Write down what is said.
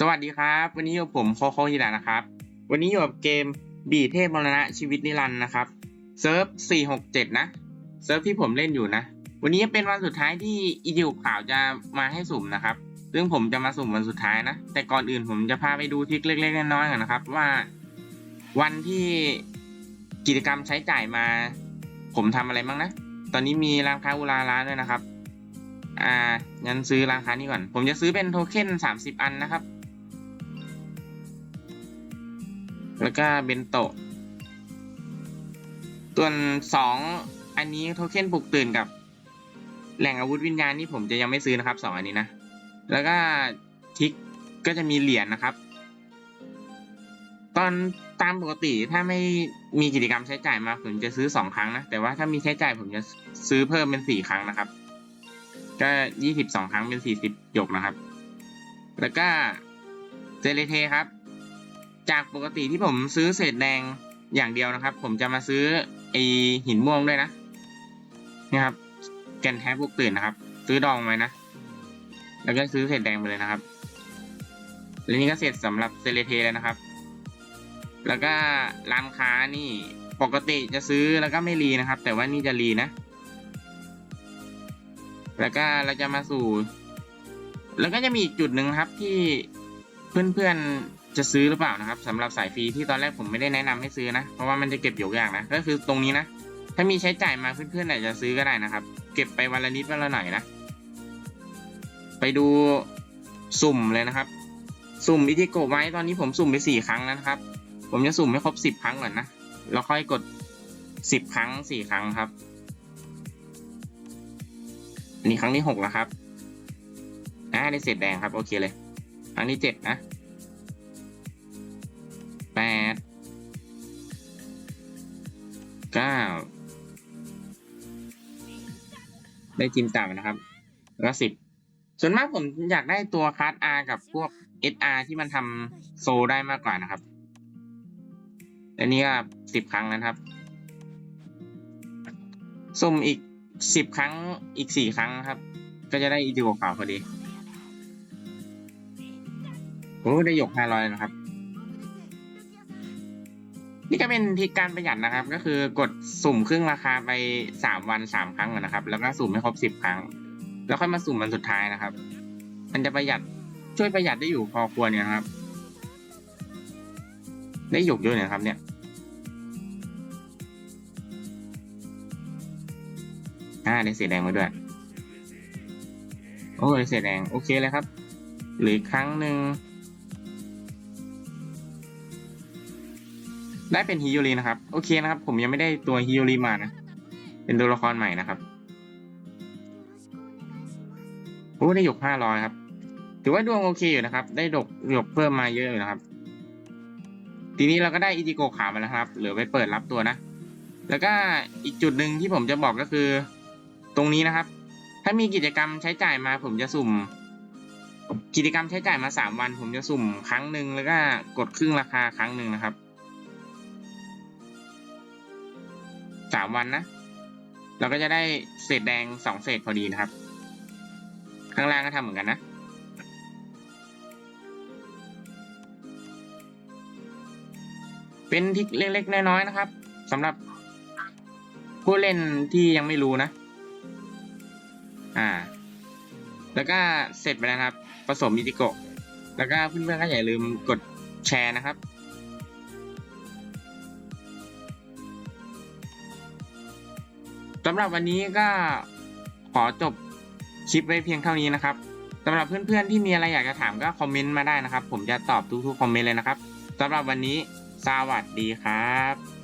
สวัสดีครับ วันนี้อยู่กับผมโคโคฮิระนะครับ วันนี้อยู่กับเกมบีเทพมรณะชีวิตนิรันดร์นะครับเซิร์ฟ 467 นะเซิร์ฟที่ผมเล่นอยู่นะ วันนี้เป็นวันสุดท้ายที่อีดิวข่าวจะมาให้สุ่มนะครับ ซึ่งผมจะมาสุ่มวันสุดท้ายนะ แต่ก่อนอื่นผมจะพาไปดูทริคเล็กๆน้อยๆก่อนนะครับ ว่าวันที่กิจกรรมใช้จ่ายมา ผมทำอะไรบ้างนะ ตอนนี้มีร้านค้าอุลาร้านด้วยนะครับ อ่างั้นซื้อร้านค้านี้ก่อน ผมจะซื้อเป็นโทเค็น30 อันนะครับ แล้วก็เบนโตะส่วนสองอันนี้โทเค็นปลุกตื่นกับ แหล่งอาวุธวิญญาณนี่ผมจะยังไม่ซื้อนะครับสองอันนี้นะ แล้วก็ทิกก็จะมีเหรียญนะครับ ตอนตามปกติถ้าไม่มีกิจกรรมใช้จ่ายมาผมจะซื้อสองครั้งนะ แต่ว่าถ้ามีใช้จ่ายผมจะซื้อเพิ่มเป็นสี่ครั้งนะครับ ก็ยี่สิบสองครั้งเป็นสี่สิบหยกนะครับ แล้วก็เซเลเทครับ จากปกติที่ผมซื้อเศษแดงอย่างเดียวนะครับ ผมจะมาซื้อไอหินม่วงด้วยนะนี่ครับแกนแท้พวกตื่นนะครับ ซื้อดองไว้นะ แล้วก็ซื้อเศษแดงไปเลยนะครับและนี่ก็เสร็จสำหรับเซเลเทแล้วนะครับ แล้วก็ร้านค้านี่ปกติจะซื้อแล้วก็ไม่รีนะครับ แต่ว่านี่จะรีนะ แล้วก็เราจะมาสู่ แล้วก็จะมีอีกจุดหนึ่งครับที่เพื่อนๆ จะซื้อหรือเปล่านะครับสำหรับสายฟรีที่ตอนแรกผมไม่ได้แนะนำให้ซื้อนะ เพราะว่ามันจะเก็บหยกยากนะ ก็คือตรงนี้นะ ถ้ามีใช้จ่ายมาเพื่อนๆอาจจะซื้อก็ได้นะครับ เก็บไปวันละนิดวันละหน่อยนะ ไปดูสุ่มเลยนะครับ สุ่มอิจิโกไว้ตอนนี้ผมสุ่มไปสี่ครั้งแล้วนะครับ ผมจะสุ่มให้ครบสิบครั้งก่อนนะแล้วค่อยกดสิบครั้งสี่ครั้งครับอันนี้ครั้งที่หกแล้วครับอ่าได้เศษแดงครับโอเคเลย ครั้งที่เจ็ดนะ แปดเก้าได้จินต่ำนะครับ แล้วสิบส่วนมากผมอยากได้ตัวคัส R กับพวก SR ที่มันทำโซได้มากกว่านะครับ อันนี้ก็สิบครั้งนะครับสุ่มอีกสิบครั้งอีกสี่ครั้งครับ ก็จะได้อีดิโกขาวพอดีโอ้ได้หยกห้าร้อยนะครับ นี่ก็เป็นทริกการประหยัดนะครับ ก็คือกดสุ่มครึ่งราคาไปสามวันสามครั้งนนะครับ แล้วก็สุ่มให้ครบสิบครั้ง แล้วค่อยมาสุ่มวันสุดท้ายนะครับ มันจะประหยัดช่วยประหยัดได้อยู่พอควรเนี่ยครับ ได้หยกเยอะเนี่ยครับ เนี่ยอ่าได้สีแดงมาด้วย โอ้ได้สีแดงโอเคเลยครับหลือครั้งหนึ่ง ได้เป็นฮิโยรีนะครับ โอเคนะครับ ผมยังไม่ได้ตัวฮิโยรีมานะ เป็นตัวละครใหม่นะครับโอ้ได้หยกห้าร้อยครับ ถือว่าดวงโอเคอยู่นะครับ ได้ดกหยกเพิ่มมาเยอะอยู่นะครับ ทีนี้เราก็ได้อิจิโกขาวมาแล้วครับ เหลือไปเปิดรับตัวนะ แล้วก็อีกจุดหนึ่งที่ผมจะบอกก็คือ ตรงนี้นะครับ ถ้ามีกิจกรรมใช้จ่ายมา ผมจะสุ่ม กิจกรรมใช้จ่ายมาสามวัน ผมจะสุ่มครั้งหนึ่งแล้วก็กดครึ่งราคาครั้งหนึ่งนะครับ สามวันนะ เราก็จะได้เศษแดงสองเศษพอดีนะครับ ข้างล่างก็ทำเหมือนกันนะเป็นทิกเล็ก ๆ น้อยๆนะครับสำหรับผู้เล่นที่ยังไม่รู้นะ อ่า แล้วก็เสร็จไปแล้วนะครับ ผสมมิติโกะ แล้วก็เพื่อนๆก็อย่าลืมกดแชร์นะครับ สำหรับวันนี้ก็ขอจบคลิปไว้เพียงเท่านี้นะครับสำหรับเพื่อนๆที่มีอะไรอยากจะถามก็คอมเมนต์มาได้นะครับ ผมจะตอบทุกๆคอมเมนต์เลยนะครับสำหรับวันนี้สวัสดีครับ